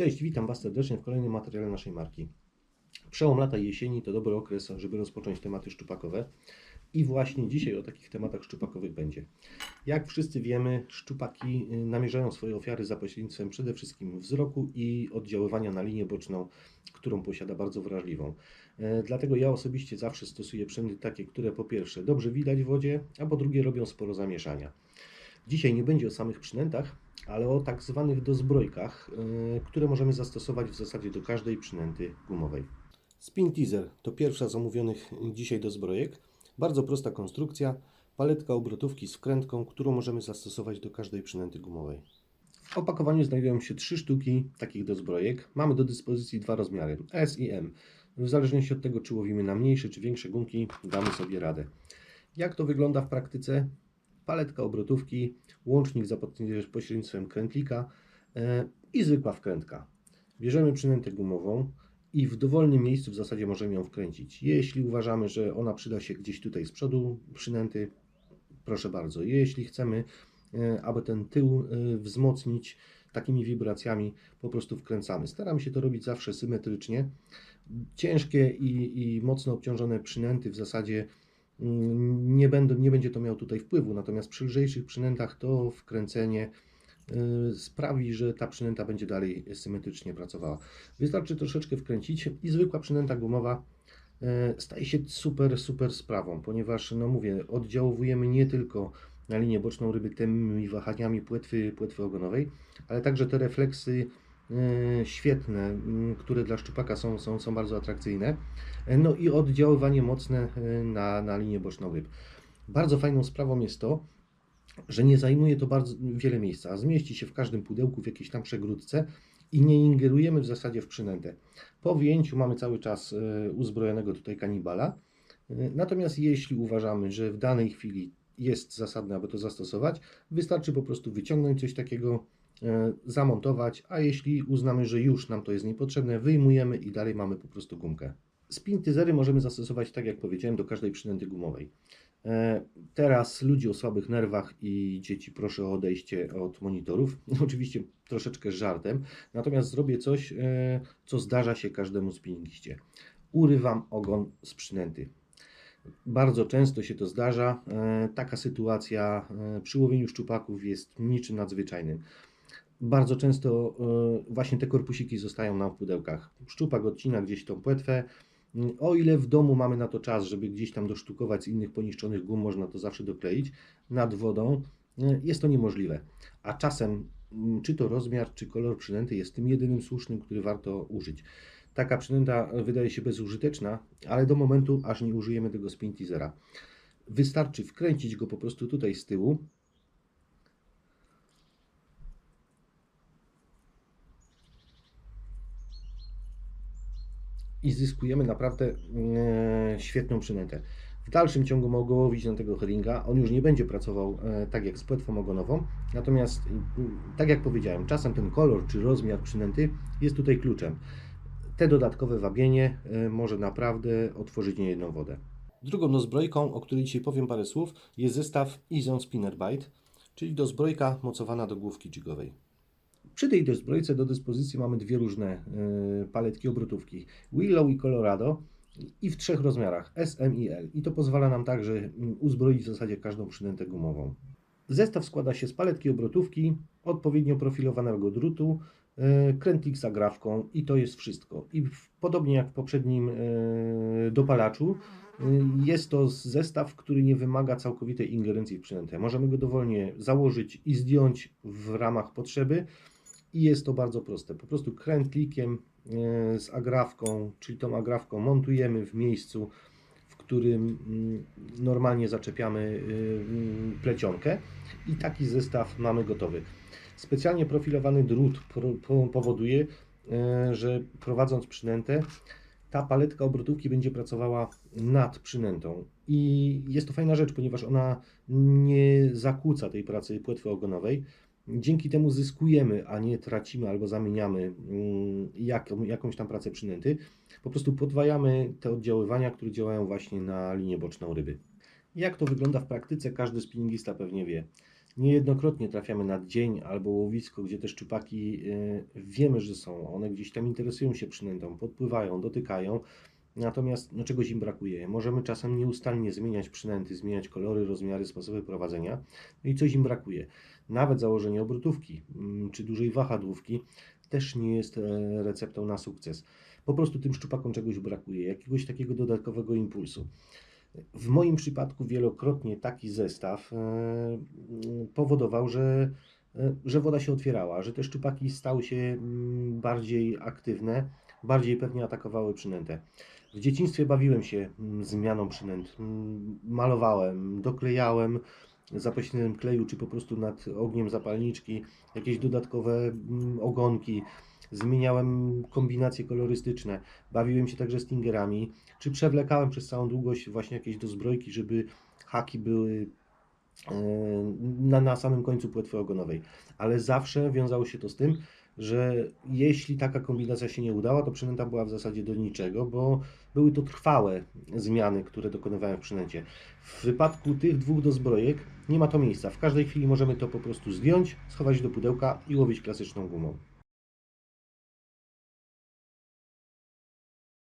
Cześć, witam Was serdecznie w kolejnym materiale naszej marki. Przełom lata i jesieni to dobry okres, żeby rozpocząć tematy szczupakowe. I właśnie dzisiaj o takich tematach szczupakowych będzie. Jak wszyscy wiemy, szczupaki y, namierzają swoje ofiary za pośrednictwem przede wszystkim wzroku i oddziaływania na linię boczną, którą posiada bardzo wrażliwą. E, Dlatego ja osobiście zawsze stosuję przędy takie, które po pierwsze dobrze widać w wodzie, a po drugie robią sporo zamieszania. Dzisiaj nie będzie o samych przynętach, ale o tak zwanych dozbrojkach, yy, które możemy zastosować w zasadzie do każdej przynęty gumowej. Spin Teaser to pierwsza z omówionych dzisiaj dozbrojek. Bardzo prosta konstrukcja, paletka obrotówki z wkrętką, którą możemy zastosować do każdej przynęty gumowej. W opakowaniu znajdują się trzy sztuki takich dozbrojek. Mamy do dyspozycji dwa rozmiary S i M. W zależności od tego, czy łowimy na mniejsze czy większe gumki, damy sobie radę. Jak to wygląda w praktyce? Paletka obrotówki, łącznik za pośrednictwem krętlika e, i zwykła wkrętka. Bierzemy przynętę gumową i w dowolnym miejscu w zasadzie możemy ją wkręcić. Jeśli uważamy, że ona przyda się gdzieś tutaj z przodu przynęty, proszę bardzo. Jeśli chcemy, e, aby ten tył e, wzmocnić takimi wibracjami, po prostu wkręcamy. Staramy się to robić zawsze symetrycznie. Ciężkie i, i mocno obciążone przynęty w zasadzie nie, będą, nie będzie to miało tutaj wpływu, natomiast przy lżejszych przynętach to wkręcenie y, sprawi, że ta przynęta będzie dalej symetrycznie pracowała. Wystarczy troszeczkę wkręcić i zwykła przynęta gumowa y, staje się super, super sprawą, ponieważ, no mówię, oddziałujemy nie tylko na linię boczną ryby tymi wahaniami płetwy, płetwy ogonowej, ale także te refleksy świetne, mm, które dla szczupaka są, są, są bardzo atrakcyjne. E, no i oddziaływanie mocne e, na, na linię boczną ryb. Bardzo fajną sprawą jest to, że nie zajmuje to bardzo wiele miejsca, a zmieści się w każdym pudełku w jakiejś tam przegródce i nie ingerujemy w zasadzie w przynętę. Po wyjęciu mamy cały czas uzbrojonego tutaj kanibala. Natomiast jeśli uważamy, że w danej chwili jest zasadne, aby to zastosować, wystarczy po prostu wyciągnąć coś takiego, E, zamontować, a jeśli uznamy, że już nam to jest niepotrzebne, wyjmujemy i dalej mamy po prostu gumkę. Spintyzery możemy zastosować, tak jak powiedziałem, do każdej przynęty gumowej. E, teraz ludzi o słabych nerwach i dzieci proszę o odejście od monitorów. Oczywiście troszeczkę żartem, natomiast zrobię coś, e, co zdarza się każdemu spinningiście. Urywam ogon z przynęty. Bardzo często się to zdarza. Taka sytuacja przy łowieniu szczupaków jest niczym nadzwyczajnym bardzo często e, właśnie te korpusiki zostają nam w pudełkach. Szczupak odcina gdzieś tą płetwę. O ile w domu mamy na to czas, żeby gdzieś tam dosztukować z innych poniszczonych gum, można to zawsze dokleić nad wodą, e, jest to niemożliwe. A czasem, czy to rozmiar, czy kolor przynęty jest tym jedynym słusznym, który warto użyć. Taka przynęta wydaje się bezużyteczna, ale do momentu, aż nie użyjemy tego spin teasera. Wystarczy wkręcić go po prostu tutaj z tyłu, i zyskujemy naprawdę e, świetną przynętę. W dalszym ciągu mogę łowić na tego herringa. On już nie będzie pracował e, tak jak z płetwą ogonową. Natomiast, tak jak powiedziałem, czasem ten kolor czy rozmiar przynęty jest tutaj kluczem. Te dodatkowe wabienie e, może naprawdę otworzyć niejedną wodę. Drugą dozbrojką, o której dzisiaj powiem parę słów, jest zestaw Izon Spinner Bite, czyli dozbrojka mocowana do główki jigowej. Przy tej zbrojce do dyspozycji mamy dwie różne y, paletki obrotówki. Willow i Colorado i w trzech rozmiarach S, M i L. I to pozwala nam także mm, uzbroić w zasadzie każdą przynętę gumową. Zestaw składa się z paletki obrotówki, odpowiednio profilowanego drutu, y, krętlik z agrafką i to jest wszystko. I podobnie jak w poprzednim y, dopalaczu, jest to zestaw, który nie wymaga całkowitej ingerencji w przynętę. Możemy go dowolnie założyć i zdjąć w ramach potrzeby i jest to bardzo proste. Po prostu krętlikiem e, z agrafką, czyli tą agrafką montujemy w miejscu, w którym mm, normalnie zaczepiamy y, mm, plecionkę i taki zestaw mamy gotowy. Specjalnie profilowany drut powoduje, e, że prowadząc przynętę, ta paletka obrotówki będzie pracowała nad przynętą. I jest to fajna rzecz, ponieważ ona nie zakłóca tej pracy płetwy ogonowej, Dzięki temu zyskujemy, a nie tracimy albo zamieniamy mm, jaką, jakąś tam pracę przynęty. Po prostu podwajamy te oddziaływania, które działają właśnie na linię boczną ryby. Jak to wygląda w praktyce, każdy spinningista pewnie wie. Niejednokrotnie trafiamy na dzień albo łowisko, gdzie te szczupaki y, wiemy, że są. One gdzieś tam interesują się przynętą, podpływają, dotykają. Natomiast no, czegoś im brakuje. Możemy czasem nieustannie zmieniać przynęty, zmieniać kolory, rozmiary, sposoby prowadzenia. No i coś im brakuje. Nawet założenie obrotówki mm, czy dużej wahadłówki też nie jest e, receptą na sukces. Po prostu tym szczupakom czegoś brakuje, jakiegoś takiego dodatkowego impulsu. W moim przypadku wielokrotnie taki zestaw e, powodował, że, e, że woda się otwierała, że te szczupaki stały się mm, bardziej aktywne, bardziej pewnie atakowały przynętę. W dzieciństwie bawiłem się mm, zmianą przynęt, mm, malowałem, doklejałem za pośrednictwem kleju, czy po prostu nad ogniem zapalniczki, jakieś dodatkowe mm, ogonki. Zmieniałem kombinacje kolorystyczne, bawiłem się także stingerami, czy przewlekałem przez całą długość właśnie jakieś dozbrojki, żeby haki były e, na, na samym końcu płetwy ogonowej. Ale zawsze wiązało się to z tym, że jeśli taka kombinacja się nie udała, to przynęta była w zasadzie do niczego, bo były to trwałe zmiany, które dokonywałem w przynęcie. W wypadku tych dwóch dozbrojek nie ma to miejsca. W każdej chwili możemy to po prostu zdjąć, schować do pudełka i łowić klasyczną gumą.